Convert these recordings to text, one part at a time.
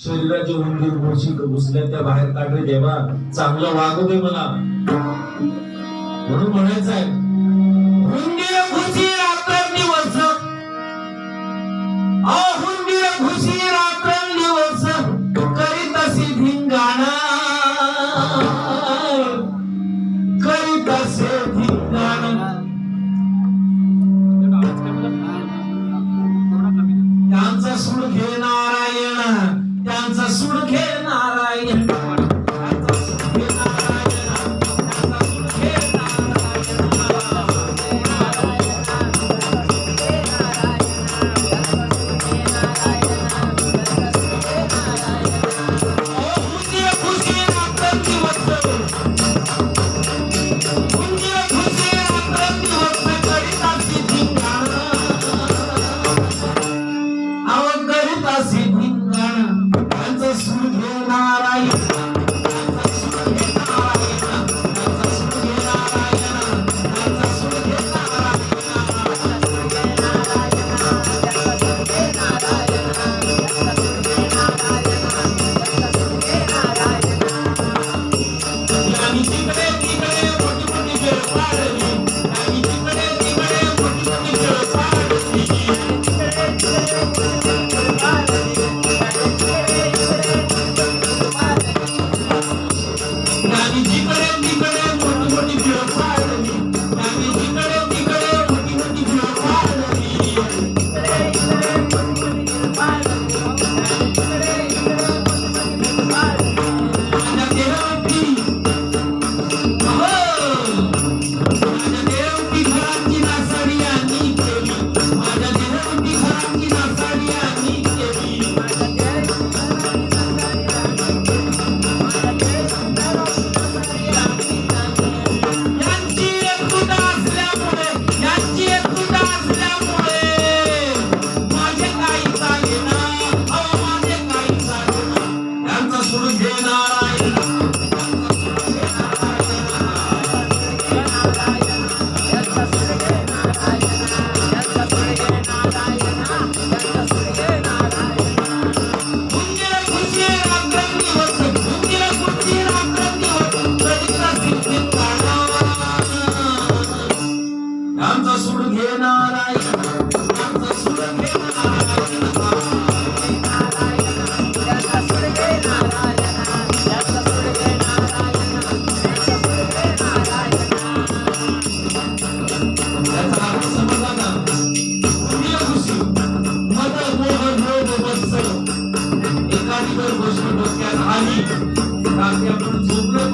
शरीराचे उंदीर मुळशी घुसल्या त्या बाहेर काढले देवा चांगलं वागू दे मला. म्हणून म्हणायचं आहे നാരായണൻ Nami di me.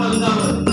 ダムダム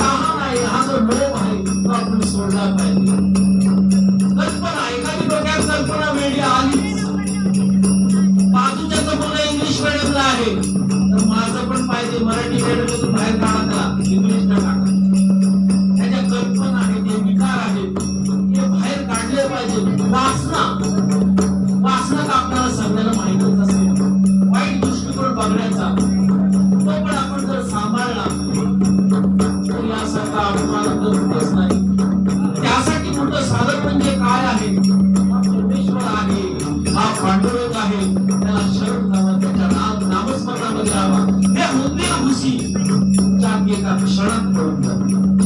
तहान आहे हा आहे तो आपण सोडला पाहिजे. कल्पना एखादी डोक्यात कल्पना मुलं इंग्लिश मिडियमला आहे. तर माझं पण पाहिजे मराठी मिडियममधून बाहेर काढा इंग्लिश न काढा Ninguém está fechando.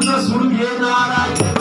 Santa Sugena